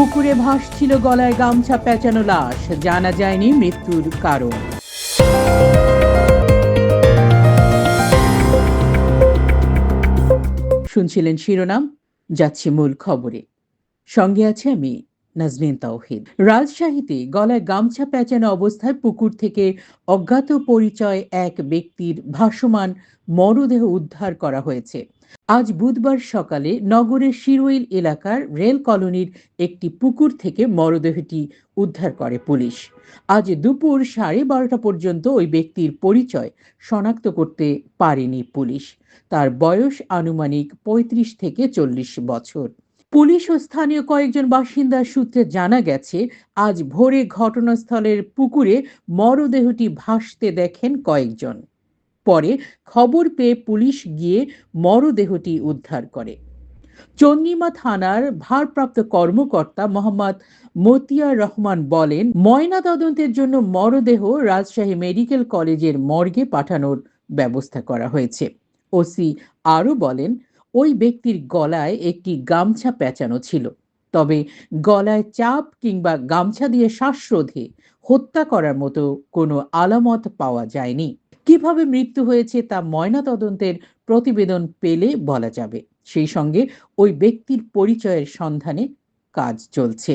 পুকুরে ভাসছিল গলায় গামছা পেঁচানো লাশ। জানা যায়নি মৃত্যুর কারণ। শুনছিলেন শিরোনাম, যাচ্ছি মূল খবরে। সঙ্গে আছে আমি নাজনীন তাওহিদ। রাজশাহীতে গলায় গামছা পেঁচানো অবস্থায় পুকুর থেকে অজ্ঞাত পরিচয় এক ব্যক্তির ভাসমান মরদেহ উদ্ধার করা হয়েছে। আজ বুধবার সকালে নগরের শিরোইল এলাকার রেল কলোনির একটি পুকুর থেকে মরদেহটি উদ্ধার করে পুলিশ। আজ দুপুর সাড়ে বারোটা পর্যন্ত ওই ব্যক্তির পরিচয় শনাক্ত করতে পারেনি পুলিশ। তার বয়স আনুমানিক পঁয়ত্রিশ থেকে চল্লিশ বছর। পুলিশ ও স্থানীয় কয়েকজন বাসিন্দার সূত্রে জানা গেছে, আজ ভোরে ঘটনাস্থলের পুকুরে মরদেহটি ভাসতে দেখেন কয়েকজন। পরে খবর পেয়ে পুলিশ গিয়ে মরদেহটি উদ্ধার করে। চন্দ্রিমা থানার ভারপ্রাপ্ত কর্মকর্তা মোহাম্মদ মতিয়ার রহমান বলেন, ময়না তদন্তের জন্য মরদেহ রাজশাহী মেডিকেল কলেজের মর্গে পাঠানোর ব্যবস্থা করা হয়েছে। ওসি আরও বলেন ওই ব্যক্তির গলায় একটি গামছা পেঁচানো ছিল। তবে গলায় চাপ কিংবা গামছা দিয়ে শ্বাসরোধে হত্যা করার মতো কোনো আলামত পাওয়া যায়নি। কীভাবে মৃত্যু হয়েছে তা ময়নাতদন্তের প্রতিবেদন পেলে বলা যাবে। সেই সঙ্গে ওই ব্যক্তির পরিচয়ের সন্ধানে কাজ চলছে।